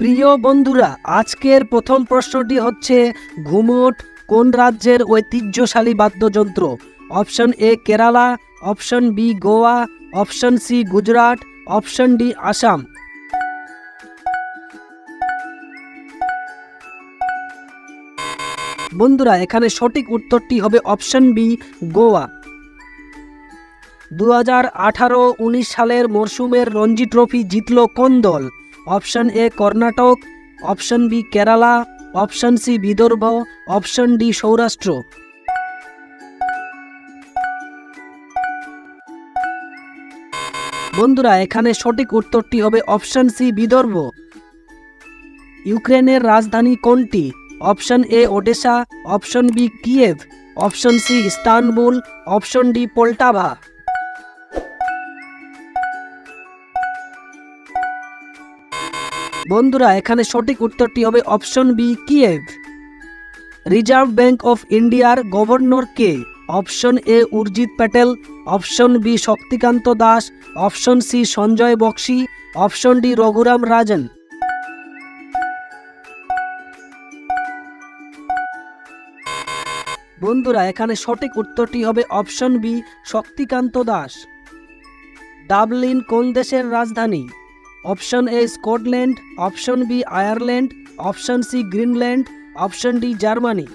প্রিয় বন্ধুরা, আজকের প্রথম প্রশ্নটি হচ্ছে, ঘুমট কোন রাজ্যের ঐতিহ্যশালী বাদ্যযন্ত্র? Option A Kerala, option B Goa, option C Gujarat, option D Assam. বন্ধুরা, এখানে সঠিক উত্তরটি হবে অপশন বি, গোয়া। দু হাজার আঠারো উনিশ সালের মরশুমের রঞ্জি ট্রফি জিতল কোন দল? Option A Karnataka, option B Kerala, option C Vidarbha, option D Saurashtra. বন্ধুরা, এখানে সঠিক উত্তরটি হবে অপশন সি বিদর্ভ। ইউক্রেনের রাজধানী কোনটি? Option A Odessa option B Kiev, option C Istanbul, option D Poltava. বন্ধুরা, এখানে সঠিক উত্তরটি হবে option B, Kiev. Reserve bank of ইন্ডিয়ার governor K? Option A, Urjit Patel. Option B, Shaktikanta Das. Option C, Sanjay Bakshi. Option D, Raghuram Rajan. বন্ধুরা, এখানে সঠিক উত্তরটি হবে option B, Shaktikanta Das. Dublin কোন দেশের রাজধানী? Option A Scotland, option B Ireland, option C Greenland, option D Germany.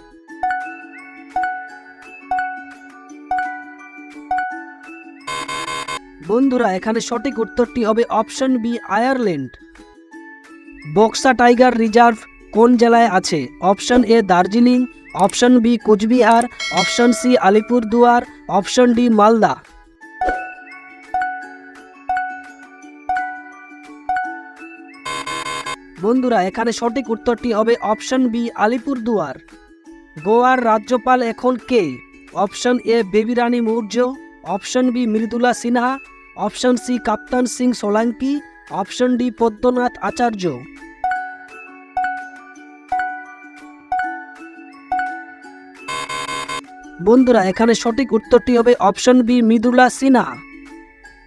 বন্ধুরা, এখানে সঠিক উত্তরটি হবে option B Ireland. Buxa tiger reserve কোন জেলায় আছে? Option A Darjeeling, option B Coochbehar, option C Alipurduar, option D Malda. বন্ধুরা, এখানে সঠিক উত্তরটি হবে অপশন বি, আলিপুরদুয়ার। গোয়ার রাজ্যপাল এখন কে? Option A Baby Rani Maurya. Option B, Mridula Sinha. Option C, Kaptan Singh Solanki. Option D, Padmanath Acharya. বন্ধুরা, এখানে সঠিক উত্তরটি হবে অপশন বি, মৃদুলা সিনহা।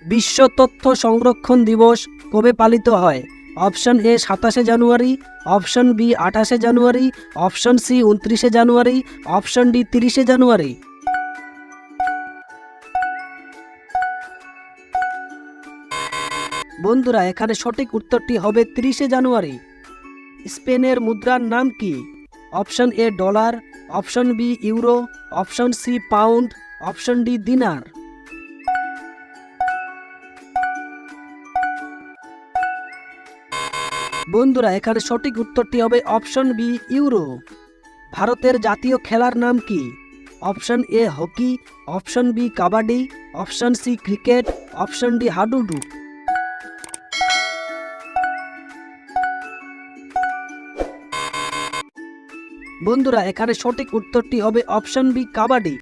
বিশ্ব তথ্য সংরক্ষণ দিবস কবে পালিত হয়? অপশন এ সাতাশে জানুয়ারি, অপশন বি আঠাশে জানুয়ারি, অপশন সি উনত্রিশে জানুয়ারি, অপশন ডি তিরিশে জানুয়ারি। বন্ধুরা, এখানে সঠিক উত্তরটি হবে তিরিশে জানুয়ারি। স্পেনের মুদ্রার নাম কি? Option A dollar, option B euro, option C pound, option D dinar. বন্ধুরা, এখানে সঠিক উত্তরটি হবে অপশন বি, ইউরো। ভারতের জাতীয় খেলার নাম কি? Option A, hockey, option B, kabaddi, option C, cricket, option D, hadudu. বন্ধুরা, এখানে সঠিক উত্তরটি হবে অপশন বি, কাবাডি।